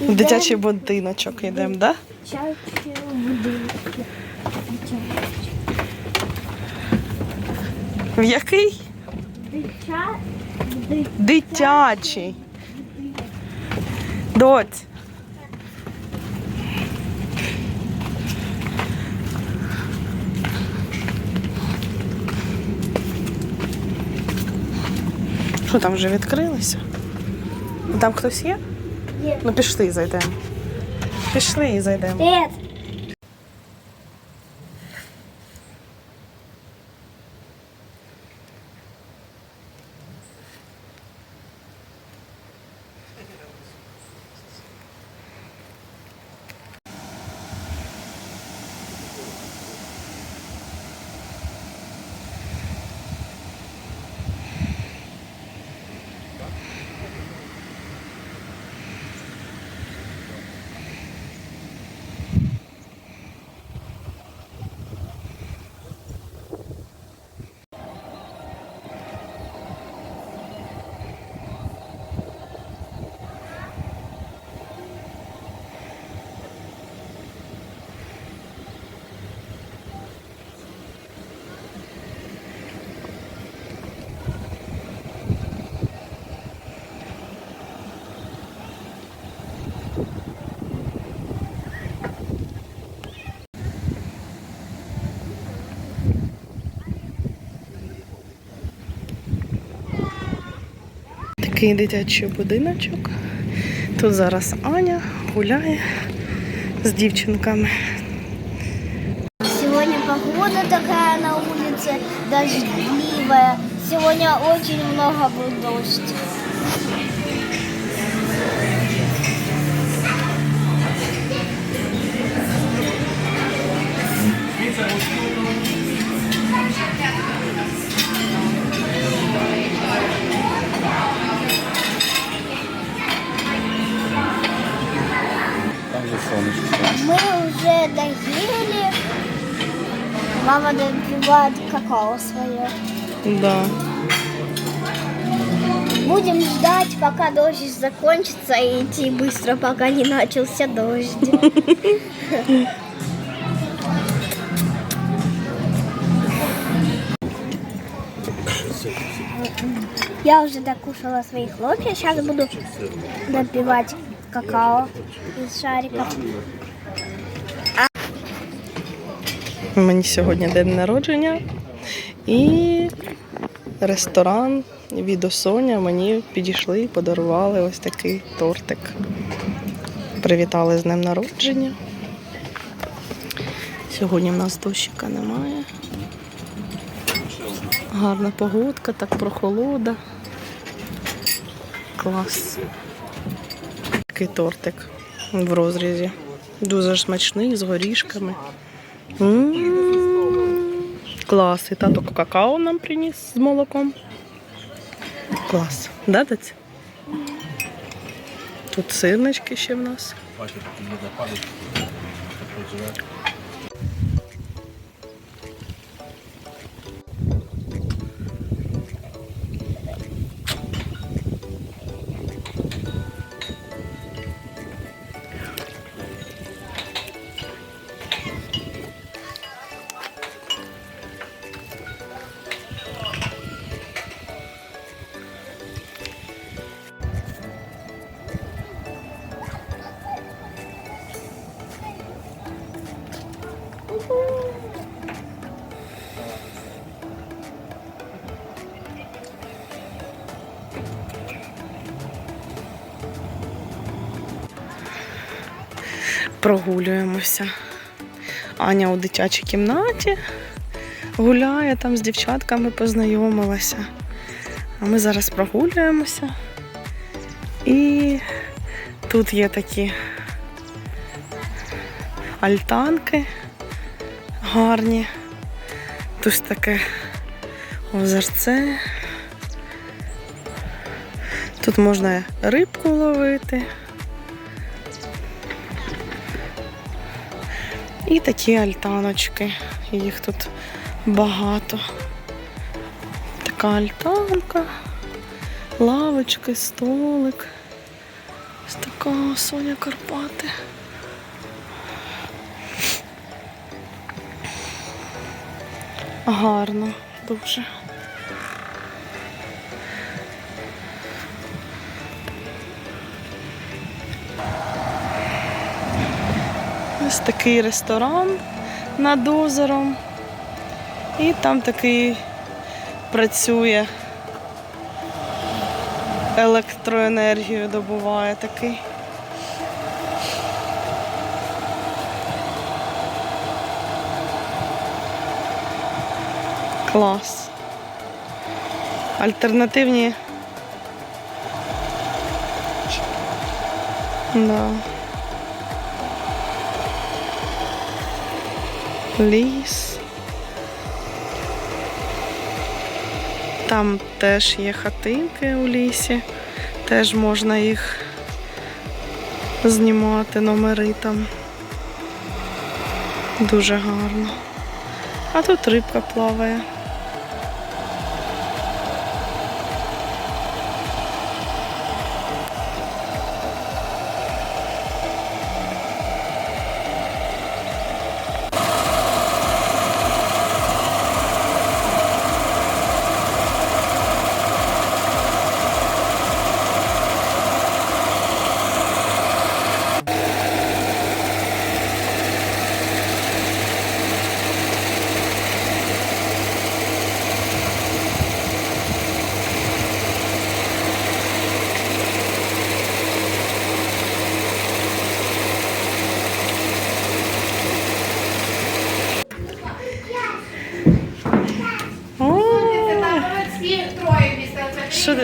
В дитячий будиночок йдемо? Дитячі будинки. В який? Дитя... Ди... Дитячий. Доць. Що там вже відкрилося? Там хтось є? Ну пішли і зайдемо. Пішли і зайдемо. Привет. Такий дитячий будиночок. Тут зараз Аня гуляє з дівчинками. Сьогодні погода така на вулиці дождливая. Сьогодні очень много был дождь. Мама допивает какао свое. Да. Будем ждать, пока дождь закончится, и идти быстро, пока не начался дождь. Я уже докушала свои хлопья. Сейчас буду допивать какао из шариков. Мені сьогодні день народження і ресторан від Соня мені підійшли і подарували ось такий тортик. Привітали з днем народження. Сьогодні в нас дощика немає. Гарна погодка, так прохолода. Клас. Такий тортик в розрізі. Дуже смачний, з горішками. М, Клас. І тато какао нам приніс з молоком. Клас. Да, доць? Тут сирнички ще в нас. Прогулюємося. Аня у дитячій кімнаті гуляє там з дівчатками, познайомилася. А ми зараз прогулюємося. І тут є такі альтанки гарні. Тут таке озерце. Тут можна рибку ловити. І такі альтаночки. Їх тут багато. Така альтанка, лавочки, столик. Ось така Соня Карпати. Гарно, дуже. Ось такий ресторан над озером. І там такий працює електроенергію добуває такий. Клас. Альтернативні. Да. Ліс. Там теж є хатинки у лісі, теж можна їх знімати, номери там. Дуже гарно. А тут рибка плаває.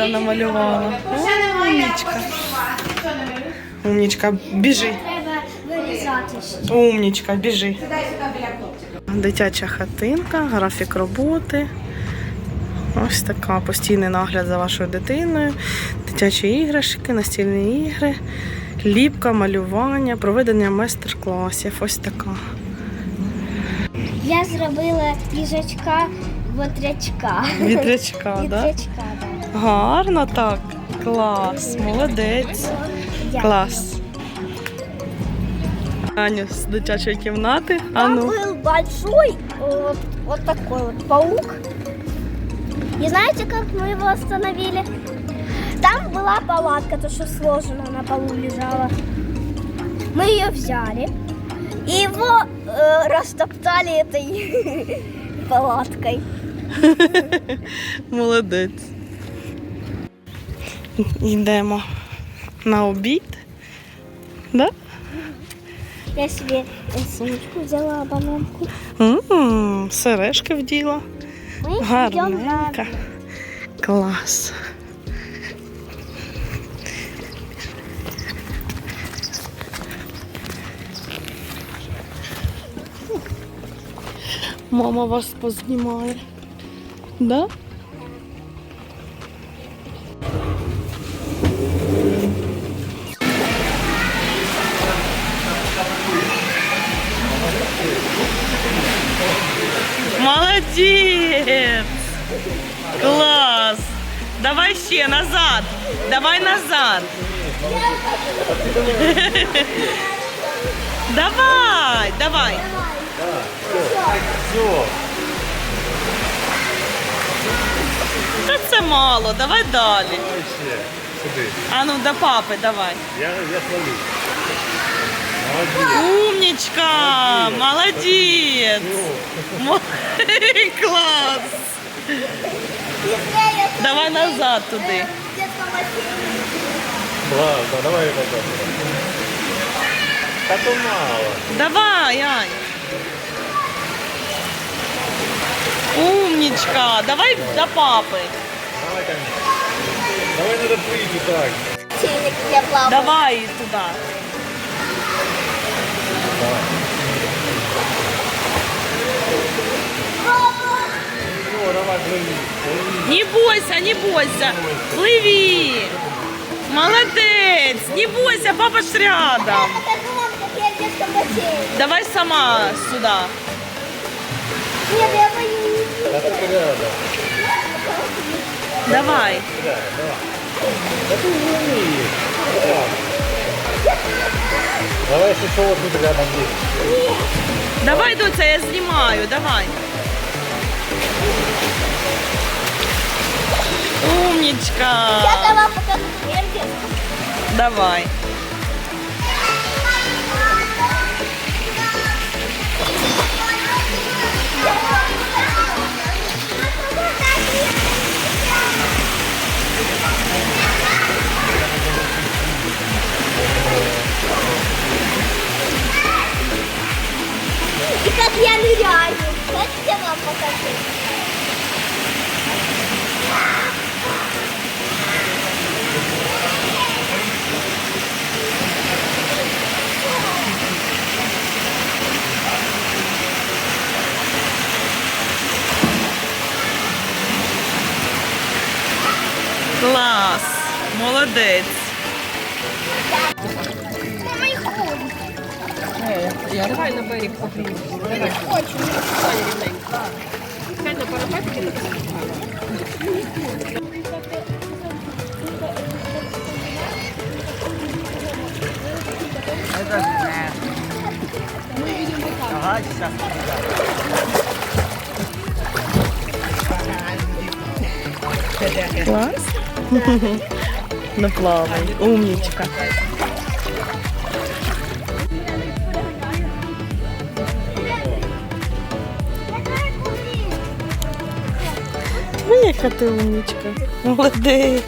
Там намалювала? Умнічка. Умнічка, біжи. Умнічка, біжи. Дитяча хатинка, графік роботи. Ось така постійний нагляд за вашою дитиною, дитячі іграшки, настільні ігри, ліпка, малювання, проведення майстер-класів. Ось така. Я зробила їжачка вотрячка. Вітрячка, так? Вітрячка. Гарно так. Клас, молодець. Дякую. Клас. Аню з дитячої кімнати. А Там ну. был большой вот, вот такой вот паук. И знаете, как мы его остановили? Там была палатка, то, что сложено на полу лежала. Мы ее взяли и его э, растоптали этой палаткой. Молодець. Йдемо на обід. Да? Я себе сумочку взяла, бананку. М, Сережки вділа. Мы Гарненька. Клас. Мама вас познімає. Да? Давай ще назад. Давай назад. Давай, давай. Все. Та це мало, давай далі. А ну до папи давай. Я, я. Молодець. Умничка! Молодець! Мо- Клас! Давай назад туди. Ладно, давай назад. Та то мало. Давай, Ань. Умничка! Давай до папи. Давай там. Давай надо плыть так. Для плавания. Давай Не бойся, не бойся. плыви, Молодец. Не бойся, папа ж рядом. Давай сама сюда. Давай. Давай, если что, вот тут рядом есть. Давай, Дуся, я снимаю, давай. Умнічка. Я вам покажу. Давай. И как я ныряю. Хотите вам покажу? Клас. Молодець. Давай на берег попробуй. Сядь на парапетки. Ага, сейчас. Клас. Ну плавай. Умнічка. Ой, яка ти умнічка. Молодець.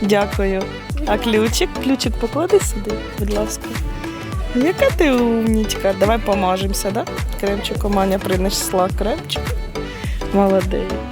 Дякую. А ключик? Ключик поклади сюди, будь ласка. Яка ти умнічка. Давай помажемося, да? Кремчиком Аня принесла кремчик. Молодець.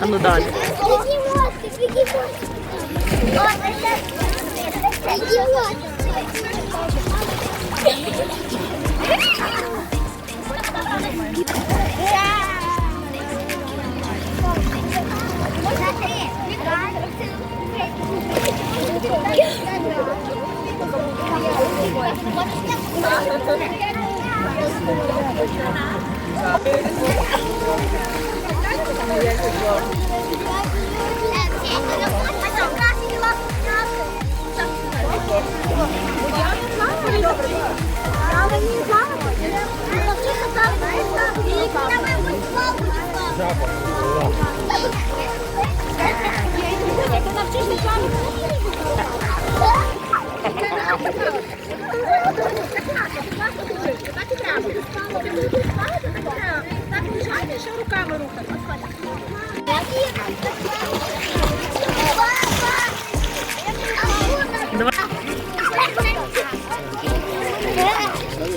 А ну далі. Yeah. Так лежати, ще руками рухати.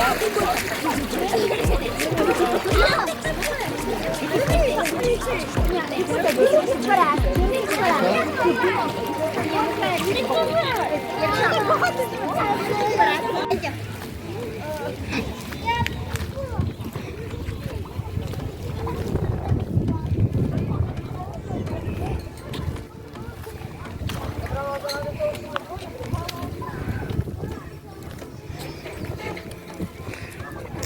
руками рухати.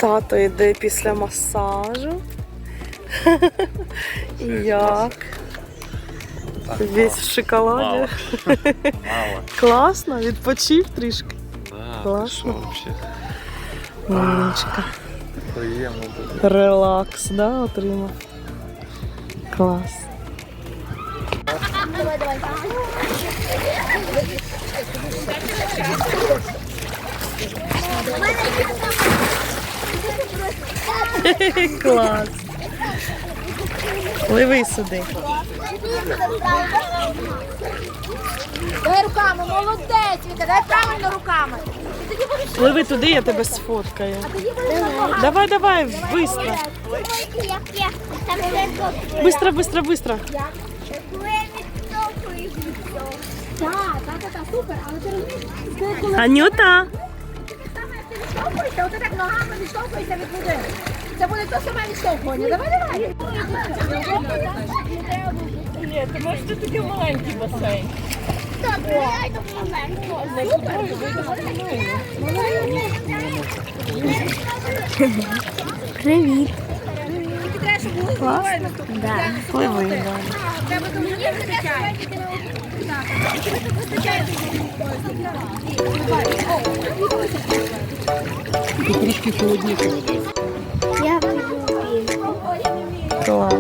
Тато йде після масажу. І Як? Весь в шоколаді. Мало. Класно, відпочив трішки. Вообще? Умничка. Приємно буде. Релакс, да, отримав. Клас. Давай, давай. Клас. Пливи сюди. Давай руками, молодець, Віка, давай правильно руками. І тоді будеш Пливи туди, я тебе сфоткаю. Давай, давай, быстро. Там Быстро, быстро, быстро. Так, так, так, так, супер, але ти розумієш, ти коли Анюта. ти відштовхуєшся, так ногами відштовхуєшся від води. Це буде то саме відштовхування. Давай, давай. Ні, ти можеш ти такий маленький басейн. Привіт. Тільки треба, щоб були головою. Да. Пливи, да. Треба до мені вистачає. Так, тобі тут. Трішки холодніше. Я привіт. Клас.